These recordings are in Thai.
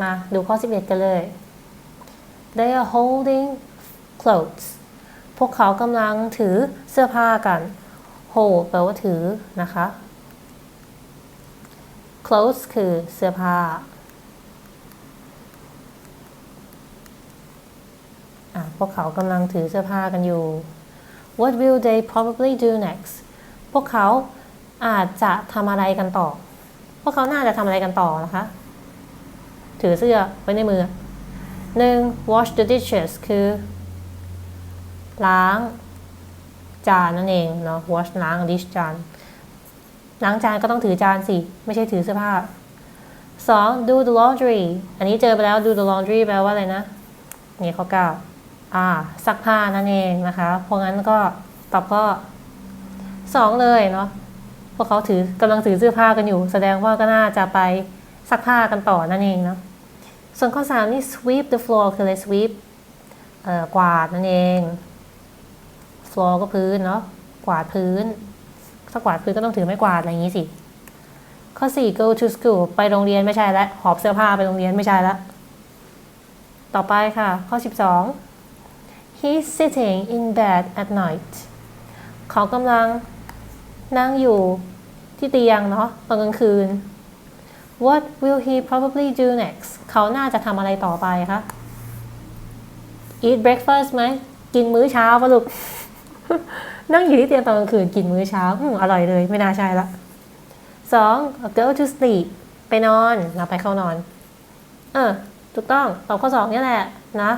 มาดูข้อ 11 กันเลย they are holding clothes พวกเขากำลังถือเสื้อผ้ากัน hold แปลว่าถือนะคะ clothes คือเสื้อผ้าพวกเขากำลังถือเสื้อผ้ากันอยู่ what will they probably do next พวกเขาอาจจะทำอะไรกันต่อ พวกเขาน่าจะทำอะไรกันต่อนะคะ ถือเสื้อไว้ในมือหนึ่ง wash the dishes คือ ล้าง จานนั่นเองเนาะ wash ล้าง dish จาน ล้างจานก็ต้องถือจานสิ ไม่ใช่ถือเสื้อผ้าสอง do the laundry อันนี้เจอไปแล้ว do the laundry แปลว่าอะไรนะ นี่ข้อเก้าอ่าซักผ้านั่นเองนะคะ เพราะงั้นก็ตอบก็สองเลยเนาะ พวกเขาถือกำลังถือเสื้อผ้ากันอยู่ แสดงว่าก็น่าจะไปซักผ้ากันต่อนั่นเองเนาะ ส่วนข้อสามนี่ sweep the floor คืออะไร sweep กวาดนั่นเอง floor ก็พื้นเนาะ กวาดพื้น ถ้ากวาดพื้นก็ต้องถือไม้กวาดอะไรอย่างนี้สิ ข้อ 4 go to school ไปโรงเรียนไม่ใช่แล้วหอบเสื้อผ้าไปโรงเรียนไม่ใช่แล้ว ต่อไปค่ะ ข้อ 12 he's sitting in bed at night เขากำลังนั่งอยู่ที่เตียงเนาะตอนกลางคืน what will he probably do next เขาน่าจะทำอะไรต่อไปคะ eat breakfast ไหม กินมื้อเช้าปะลูก นั่งอยู่ที่เตียงตอนกลางคืนกินมื้อเช้าอืมอร่อยเลย ไม่น่าใช่ละสอง go to sleep ไปนอนเราไปเข้านอน เออ ถูกต้องตอบข้อสองนี่แหละนะ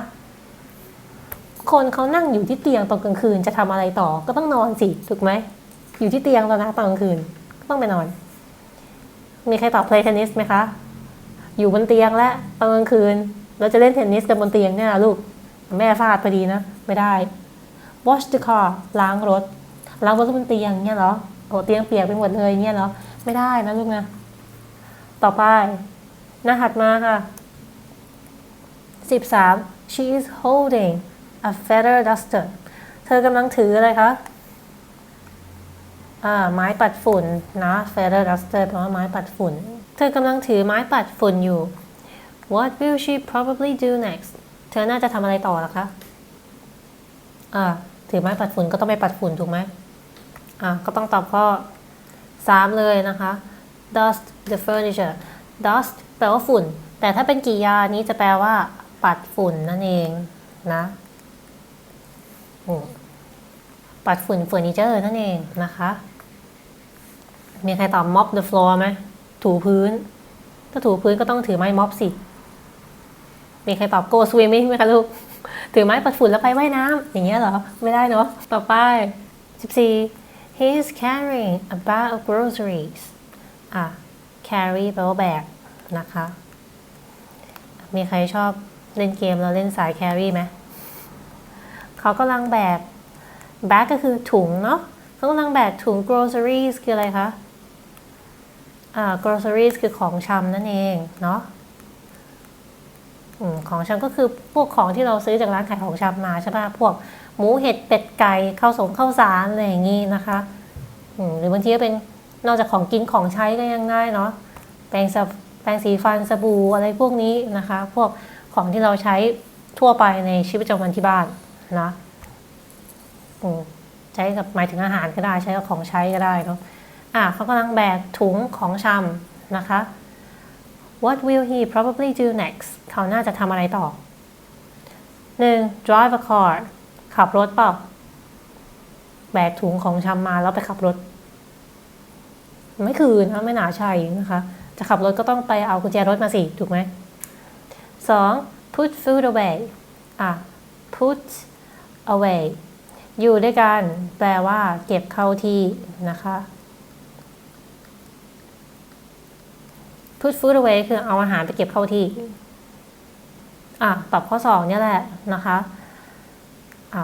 คนเขานั่งอยู่ที่เตียงตอนกลางคืนจะทำอะไรต่อ ก็ต้องนอนสิ ถูกไหม อยู่ที่เตียงแล้วนะตอนกลางคืนก็ต้องไปนอน มีใครตอบ play tennis ไหมคะ อยู่บนเตียงและตอนกลางคืน เราจะเล่นเทนนิสกันบนเตียงเนี่ยนะลูก แม่ฟาดพอดีนะ ไม่ได้ wash the car ล้างรถ ล้างรถบนเตียงเนี่ยเหรอโอ้เตียงเปียกไปหมดเลยเนี่ยเหรอ ไม่ได้นะลูกนะ ต่อไป หน้าถัดมาค่ะ 13 she is holding a feather duster เธอกำลังถืออะไรคะ ไม้ปัดฝุ่นนะ feather duster แปลว่าไม้ปัดฝุ่น เธอกำลังถือไม้ปัดฝุ่นอยู่ what will she probably do next เธอน่าจะทำอะไรต่อล่ะคะอ่าถือไม้ปัดฝุ่นก็ต้องไปปัดฝุ่นถูกไหมอ่าก็ต้องตอบข้อ 3 เลยนะคะ dust the furniture dust แปลว่าฝุ่น แต่ถ้าเป็นกริยานี้จะแปลว่า ปัดฝุ่นนั่นเองนะปัดฝุ่นเฟอร์นิเจอร์นั่นเองนะคะ มีใครตอบ mop the floor ไหมถูพื้น ถ้าถูพื้นก็ต้องถือไม้ม็อบสิ มีใครตอบ go swimming ไหมคะลูก ถือไม้ปัดฝุ่นแล้วไปว่ายน้ำอย่างเงี้ยเหรอ ไม่ได้เนาะ ต่อไป 14 he is carrying a bag of groceries อะ carry แปลว่าแบกนะคะ มีใครชอบเล่นเกมแล้วเล่นสาย carry ไหม เขากำลังแบกแบกก็คือถุงเนาะ เขากำลังแบกถุง groceries คืออะไรคะ groceries คือของชำนั่นเองเนาะอของชำก็คือพวกของที่เราซื้อจากร้านขายของชำมาใช่ปะพวกหมูเห็ดเป็ดไก่ข้าวสงข้าวสารอะไรอย่างงี้นะคะหรือบางทีก็เป็นนอกจากของกินของใช้ก็ยังได้เนาะแปรงสแปรงสีฟันสบู่อะไรพวกนี้นะคะ พวกของที่เราใช้ทั่วไปในชีวิตประจำวันที่บ้านนะใช้กับหมายถึงอาหารก็ได้ใช้กับของใช้ก็ได้เนาะ อะเขากำลังแบกถุงของชำนะคะ What will he probably do next เขาน่าจะทำอะไรต่อ 1. drive a car ขับรถเปล่า แบกถุงของชำมาแล้วไปขับรถ ไม่คือนะไม่น่าใช่นะคะ จะขับรถก็ต้องไปเอากุญแจรถมาสิ ถูกไหม 2. put food away อะ put away อยู่ด้วยกัน แปลว่า เก็บเข้าที่นะคะ put food away คือเอาอาหารไปเก็บเข้าที่ อะตอบข้อสองเนี่ยแหละนะคะอะ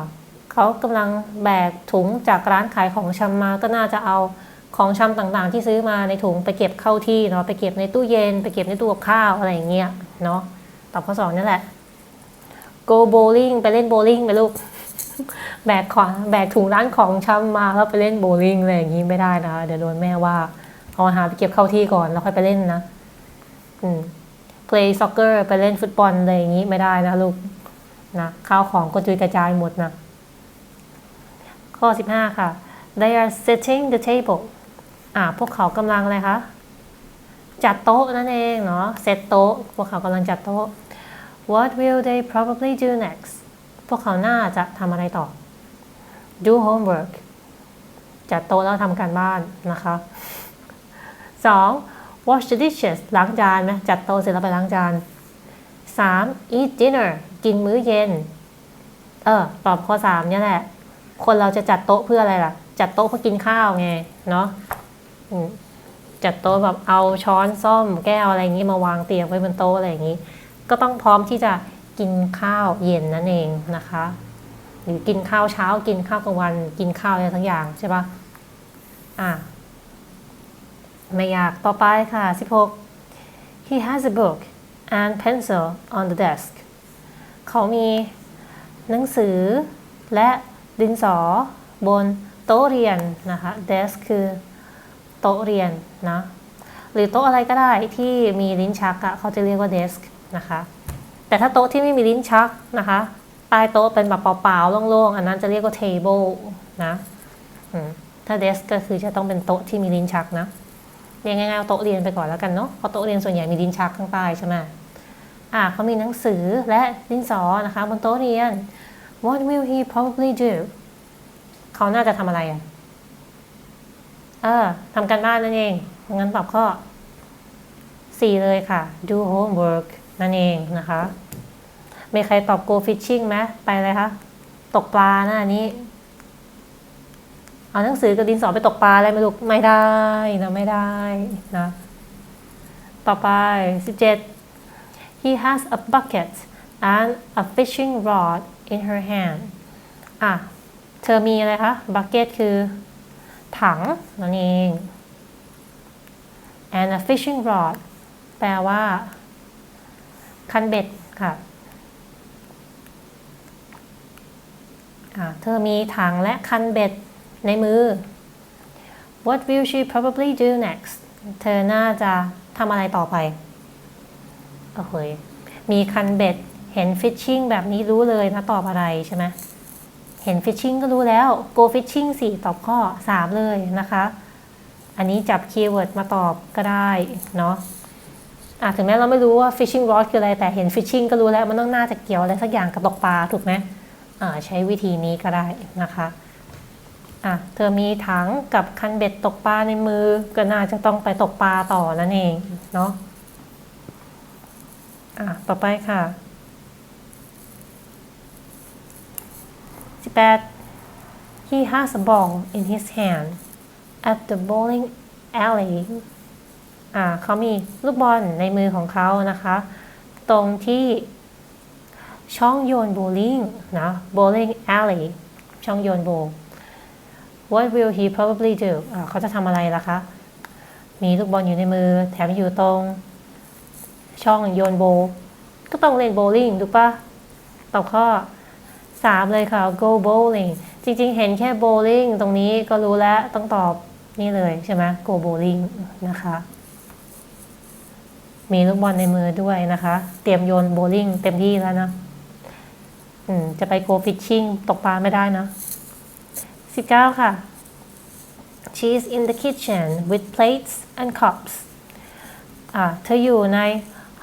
เขากำลังแบกถุงจากร้านขายของชำมาก็น่าจะเอาของชำต่างๆ ที่ซื้อมาในถุงไปเก็บเข้าที่เนาะไปเก็บในตู้เย็น ไปเก็บในตู้กับข้าวอะไรอย่างเงี้ยเนาะตอบข้อสองนี่แหละ go bowling ไปเล่นโบลิ่งไปลูกแบกของแบกถุงร้านของชำมาแล้วไปเล่นโบลิ่งอะไรอย่างงี้ไม่ได้นะเดี๋ยวโดนแม่ว่าเอาอาหารไปเก็บเข้าที่ก่อนแล้วค่อยไปเล่นนะ play soccer ไปเล่นฟุตบอลอะไรอย่างนี้ไม่ได้นะลูกนะข้าวของก็จุยกระจายหมดนะ ข้อ 15 ค่ะ they are setting the table อ่าพวกเขากำลังอะไรคะ จัดโต๊ะนั่นเองเนาะ เซตโต๊ะ พวกเขากำลังจัดโต๊ะ what will they probably do next พวกเขาน่าจะทำอะไรต่อ do homework จัดโต๊ะแล้วทำการบ้านนะคะ 2. Wash the dishes ล้างจานไหมจัดโต๊ะเสร็จแล้วไปล้างจาน 3. eat dinner กินมื้อเย็น เออ ตอบข้อ 3 เนี่ยแหละ คนเราจะจัดโต๊ะเพื่ออะไรล่ะ จัดโต๊ะเพื่อกินข้าวไง เนาะจัดโต๊ะแบบเอาช้อนส้อมแก้วอะไรอย่างนี้มาวางเตียมไว้บนโต๊ะอะไรอย่างนี้ ก็ต้องพร้อมที่จะกินข้าวเย็นนั่นเองนะคะ หรือกินข้าวเช้ากินข้าวกลางวัน กินข้าวอะไรทั้งอย่างใช่ปะอะ ไม่อยากต่อไปค่ะ 16 he has a book and pencil on the desk เขามีหนังสือและดินสอบนโต๊ะเรียนนะคะ desk คือโต๊ะเรียนนะหรือโต๊ะอะไรก็ได้ที่มีลิ้นชักอะเขาจะเรียกว่า desk นะคะ แต่ถ้าโต๊ะที่ไม่มีลิ้นชักนะคะใต้โต๊ะเป็นแบบเปล่าๆโล่งๆ อันนั้นจะเรียกว่า table นะถ้า desk ก็คือจะต้องเป็นโต๊ะที่มีลิ้นชักนะ เรียนง่ายๆเอาโต๊ะเรียนไปก่อนแล้วกันเนาะเพราะโต๊ะเรียนส่วนใหญ่มีลิ้นชักข้างใต้ใช่ไหมอ่าเขามีหนังสือและดินสอนะคะบนโต๊ะเรียน What will he probably do เขาน่าจะทำอะไรอะเออทำการบ้านนั่นเองงั้นตอบข้อ 4 เลยค่ะ do homework นั่นเองนะคะมีใครตอบ go fishing ไหมไปเลยคะ ตกปลาหน้านี้ เอาหนังสือกับดินสอไปตกปลาอะไรไม่รู้ไม่ได้นะไม่ได้นะต่อไป 17 he has a bucket and a fishing rod in her hand อะ เธอมีอะไรคะ bucket คือถังนั่นเอง and a fishing rod แปลว่า คันเบ็ดค่ะอะเธอมีถังและคันเบ็ด ในมือ What will she probably do next เธอน่าจะทำอะไรต่อไป โอ้โหยมีคันเบ็ด เห็น fishing แบบนี้รู้เลยนะตอบอะไรใช่ไหม เห็น fishing ก็รู้แล้ว go fishing สี่ตอบข้อ3เลยนะคะ อันนี้จับคีย์เวิร์ดมาตอบก็ได้เนาะะถึงแม้เราไม่รู้ว่า fishing rod คืออะไร แต่เห็น fishing ก็รู้แล้ว มันต้องน่าจะเกี่ยวอะไรสักอย่างกับตกปลา ถูกไหมอ่าใช้วิธีนี้ก็ได้นะคะ อะเธอมีถังกับคันเบ็ดตกปลาในมือก็น่าจะต้องไปตกปลาต่อนั่นเองเนาะอะต่อไปค่ะ18 he has a ball in his hand at the bowling alley อ่าเขามีลูกบอลในมือของเขานะคะ ตรงที่ช่องโยนโบลิ่งนะ bowling alley ช่องโยนโบ What will he probably do เขาจะทำอะไรล่ะคะ มีลูกบอลอยู่ในมือ แถมอยู่ตรง ช่องโยนโบ ก็ต้องเล่นโบลิ่งถูกปะตอบข้อ 3 เลยค่ะ go bowling จริงๆ เห็นแค่ bowling ตรงนี้ก็รู้แล้วต้องตอบนี่เลยใช่ไหม go bowling นะคะ มีลูกบอลในมือด้วยนะคะ เตรียมโยนโบลิ่งเต็มที่แล้วนะอืมจะไป go fishing ตกปลาไม่ได้นะ 19 ค่ะ she's in the kitchen with plates and cups อ่าเธออยู่ใน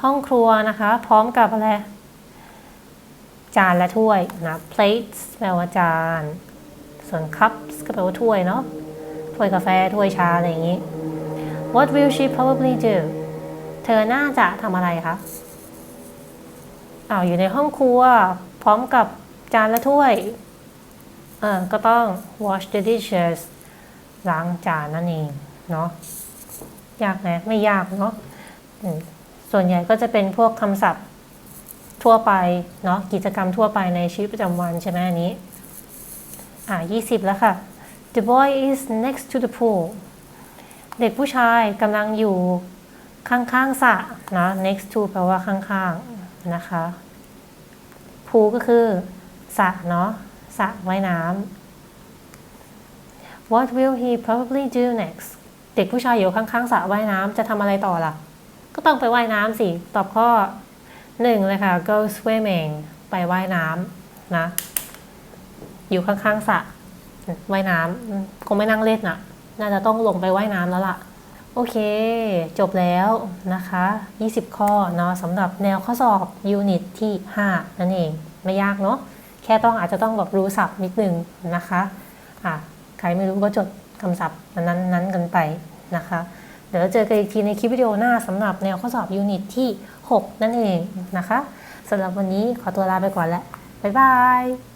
ห้องครัวนะคะ พร้อมกับอะไร จานและถ้วยนะ plates แปลว่าจาน ส่วน cups ก็แปลว่าถ้วยเนาะ ถ้วยกาแฟ ถ้วยชา อะไรอย่างนี้ What will she probably do เธอน่าจะทำอะไรคะอ้าวอยู่ในห้องครัว พร้อมกับจานและถ้วย ก็ต้อง wash the dishes ล้างจานนั่นเองเนาะยากไหมไม่ยากเนาะส่วนใหญ่ก็จะเป็นพวกคำศัพท์ทั่วไปเนาะกิจกรรมทั่วไปในชีวิตประจำวันใช่ไหมอันนี้ อ่า20แล้วค่ะ The boy is next to the pool เด็กผู้ชายกำลังอยู่ข้างๆสระนะ next to แปลว่าข้างๆ นะคะ pool ก็คือสระเนาะ สระว่ายน้ำ What will he probably do next เด็กผู้ชายอยู่ข้างๆสระว่ายน้ำจะทำอะไรต่อล่ะ ก็ต้องไปว่ายน้ำสิ ตอบข้อหนึ่งเลยค่ะ go swimming ไปว่ายน้ำนะ อยู่ข้างๆสระว่ายน้ำคงไม่นั่งเล่นน่ะ น่าจะต้องลงไปว่ายน้ำแล้วล่ะ โอเค จบแล้วนะคะ 20 ข้อเนาะสำหรับแนวข้อสอบยูนิตที่ 5 นั่นเอง ไม่ยากเนาะ แค่ต้องอาจจะต้องแบบรู้ศัพท์นิดนึงนะคะอะใครไม่รู้ก็จดคำศัพท์นั้นนั้นๆกันไปนะคะ เดี๋ยวเจอกันอีกทีในคลิปวิดีโอหน้าสำหรับแนวข้อสอบยูนิตที่ 6 นั่นเองนะคะสำหรับวันนี้ขอตัวลาไปก่อนแล้วบ๊ายบาย